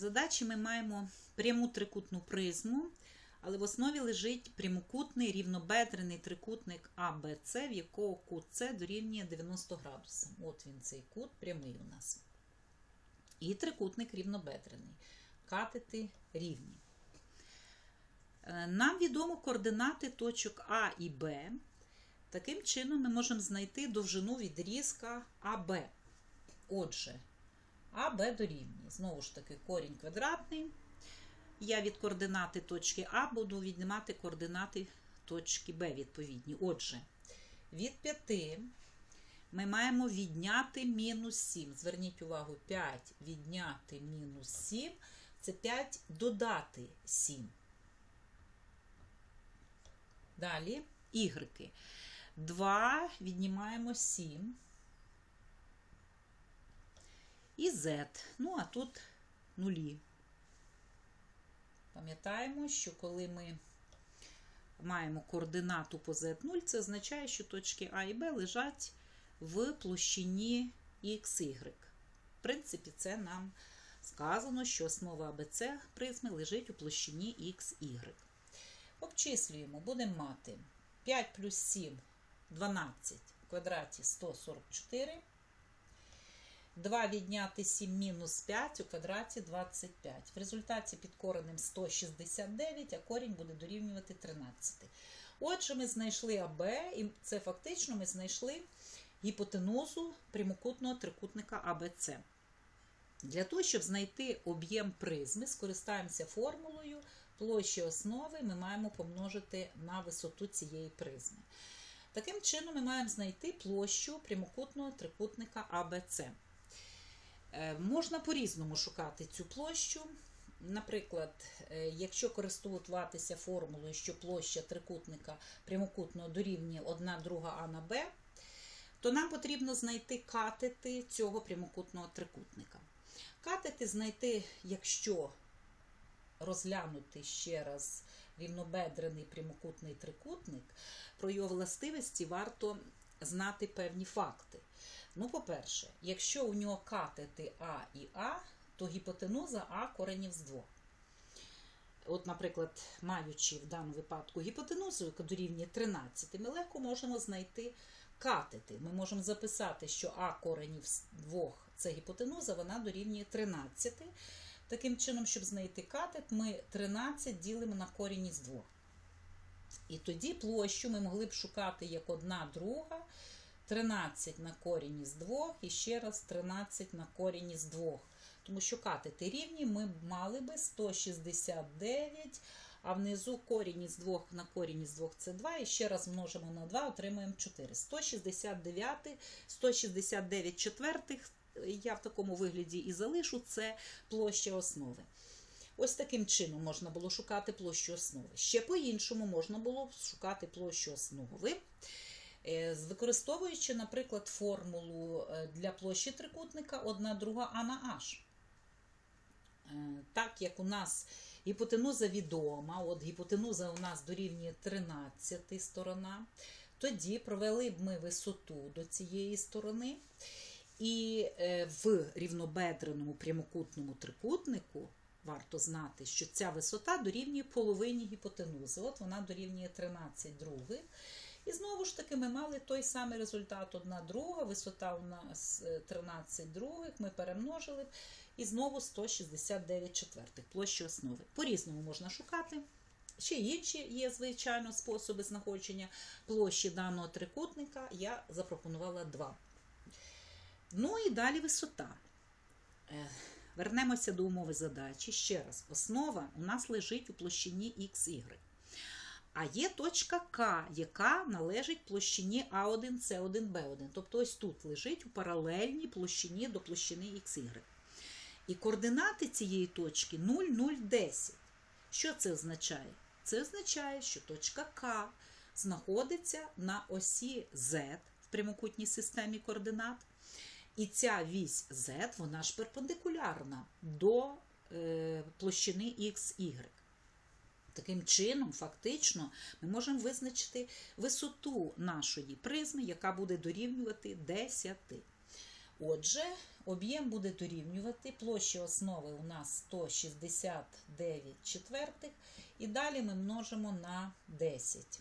задачі ми маємо пряму трикутну призму, але в основі лежить прямокутний рівнобедрений трикутник АБЦ, в якого кут С дорівнює 90 градусів. От він цей кут прямий у нас. І трикутник рівнобедрений. Катети рівні. Е, Нам відомо координати точок А і Б. Таким чином ми можемо знайти довжину відрізка АБ. Отже, АБ дорівнює. Знову ж таки, корінь квадратний. Я від координати точки А буду віднімати координати точки Б відповідні. Отже, від 5 ми маємо відняти мінус 7. Зверніть увагу, 5 відняти мінус 7 це 5 додати 7. Далі ігреки. 2 віднімаємо 7. І z. Ну, а тут нулі. Пам'ятаємо, що коли ми маємо координату по z0, це означає, що точки А і Б лежать в площині XY. В принципі, це нам сказано, що основа АБЦ призми лежить у площині XY. Обчислюємо, будемо мати 5 плюс 7 12 в квадраті 144. 2 відняти 7 мінус 5 у квадраті 25. В результаті під коренем 169, а корінь буде дорівнювати 13. Отже, ми знайшли АБ, і це фактично ми знайшли гіпотенузу прямокутного трикутника АБЦ. Для того, щоб знайти об'єм призми, скористаємося формулою площі основи ми маємо помножити на висоту цієї призми. Таким чином, ми маємо знайти площу прямокутного трикутника АБЦ. Е, Можна по-різному шукати цю площу. Наприклад, е, якщо користуватися формулою, що площа трикутника прямокутного дорівнює 1 друга А на Б, то нам потрібно знайти катети цього прямокутного трикутника. Катети знайти, якщо розглянути ще раз рівнобедрений прямокутний трикутник, про його властивості варто знати певні факти. Ну, по-перше, якщо у нього катети А і А, то гіпотенуза А коренів з двох. От, наприклад, маючи в даному випадку гіпотенузу, яка дорівнює 13, ми легко можемо знайти катети. Ми можемо записати, що А коренів з двох це гіпотенуза, вона дорівнює 13. Таким чином, щоб знайти катет, ми 13 ділимо на корінь із двох. І тоді площу ми могли б шукати як одна друга, 13 на корінь із двох, і ще раз 13 на корінь із двох. Тому що катети рівні ми мали би 169, а внизу корінь із двох на корінь із двох це 2, і ще раз множимо на 2, отримуємо 4. 169, 169 четвертих я в такому вигляді і залишу, це площа основи. Ось таким чином можна було шукати площу основи. Ще по-іншому можна було шукати площу основи, використовуючи, наприклад, формулу для площі трикутника 1 друга А на H. Так як у нас гіпотенуза відома, от гіпотенуза у нас дорівнює 13 сторона, тоді провели б ми висоту до цієї сторони. І в рівнобедреному прямокутному трикутнику варто знати, що ця висота дорівнює половині гіпотенузи. От вона дорівнює 13 других. І знову ж таки, ми мали той самий результат: 1 друга, висота у нас 13 других, ми перемножили, і знову 169 четвертих площі основи. По-різному можна шукати. Ще інші є, звичайно, способи знаходження площі даного трикутника. Я запропонувала два. Ну і далі висота. Вернемося до умови задачі. Ще раз, основа у нас лежить у площині XY. А є точка К, яка належить площині А1, С1, Б1. Тобто ось тут лежить у паралельній площині до площини XY. І координати цієї точки 0, 0, 10. Що це означає? Це означає, що точка К знаходиться на осі Z в прямокутній системі координат. І ця вісь Z, вона ж перпендикулярна до е, площини XY. Таким чином, фактично, ми можемо визначити висоту нашої призми, яка буде дорівнювати 10. Отже, об'єм буде дорівнювати площа основи у нас 169 четвертих, і далі ми множимо на 10.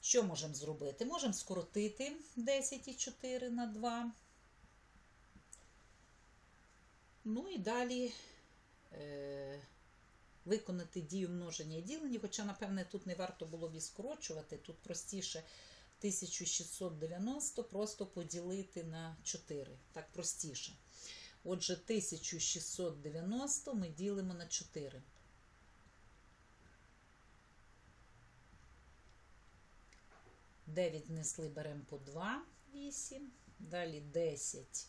Що можемо зробити? Можемо скоротити 10,4 на 2. Ну і далі е, виконати дію множення і ділення, хоча, напевне, тут не варто було б і скорочувати, тут простіше 1690 просто поділити на 4. Так простіше. Отже, 1690 ми ділимо на 4. Дев'ять внесли, беремо по 2, 8. Далі 10.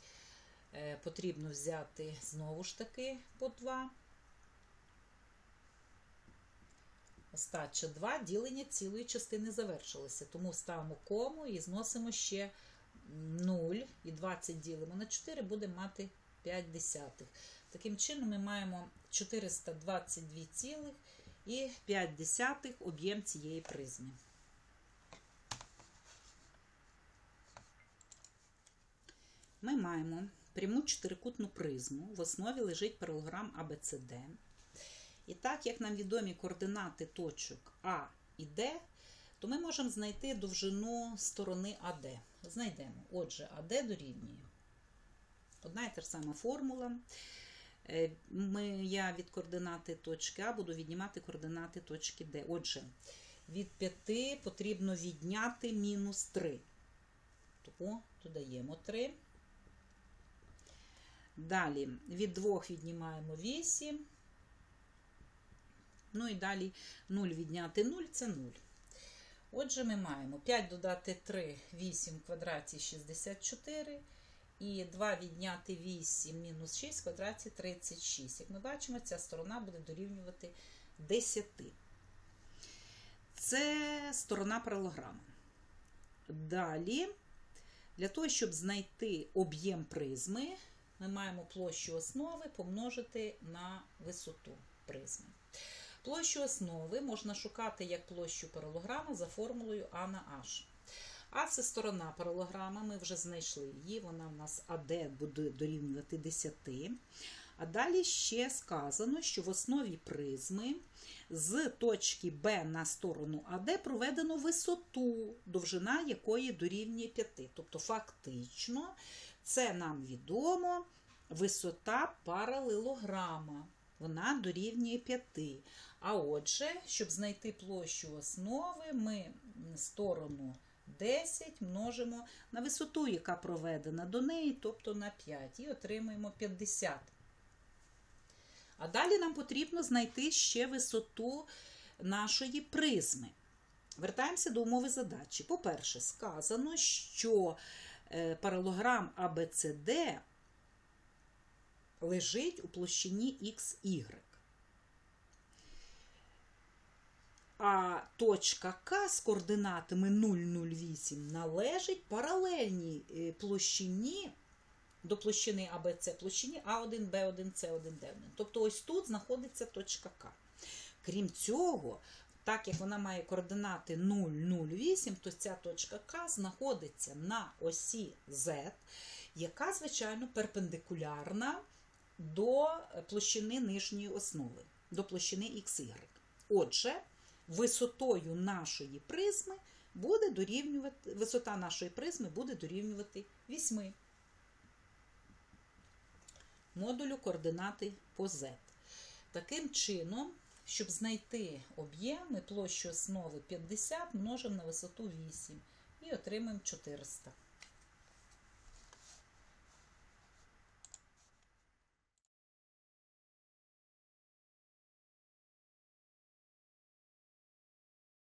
Е, потрібно взяти знову ж таки по 2. Остача 2, ділення цілої частини завершилося. Тому ставимо кому і зносимо ще 0. І 20 ділимо на 4, будемо мати 5 десятих. Таким чином, ми маємо 422 цілих і 5 десятих об'єм цієї призми. Ми маємо пряму чотирикутну призму. В основі лежить паралограм ABCD. І так, як нам відомі координати точок А і Д, то ми можемо знайти довжину сторони АД. Знайдемо. Отже, АД дорівнює. Одна і та ж сама формула. Е, Ми, я від координати точки А буду віднімати координати точки Д. Отже, від 5 потрібно відняти мінус 3. Тому додаємо 3. Далі від 2 віднімаємо 8. Ну і далі 0 відняти 0 це 0. Отже, ми маємо 5 додати 3, 8 в квадраті 64. І 2 відняти 8 мінус 6 в квадраті 36. Як ми бачимо, ця сторона буде дорівнювати 10. Це сторона паралограма. Далі, для того, щоб знайти об'єм призми, ми маємо площу основи помножити на висоту призми. Площу основи можна шукати як площу паралограма за формулою А на H. А це сторона паралограма, ми вже знайшли її, вона в нас АД буде дорівнювати 10. А далі ще сказано, що в основі призми з точки Б на сторону АД проведено висоту, довжина якої дорівнює 5. Тобто, фактично, це нам відомо висота паралелограма. Вона дорівнює 5. А отже, щоб знайти площу основи, ми сторону 10 множимо на висоту, яка проведена до неї, тобто на 5, і отримуємо 50. А далі нам потрібно знайти ще висоту нашої призми. Вертаємося до умови задачі. По-перше, сказано, що е, паралограм ABCD лежить у площині XY. А точка К з координатами 0,08 належить паралельній е, площині до площини АБЦ, площині А1, Б1, С1, Д1. Тобто ось тут знаходиться точка К. Крім цього, так як вона має координати 0,08, то ця точка К знаходиться на осі Z, яка, звичайно, перпендикулярна до площини нижньої основи, до площини XY. Отже, висотою нашої призми буде дорівнювати, висота нашої призми буде дорівнювати 8 модулю координати по Z. Таким чином, щоб знайти об'єм, ми площу основи 50 множимо на висоту 8 і отримаємо 400.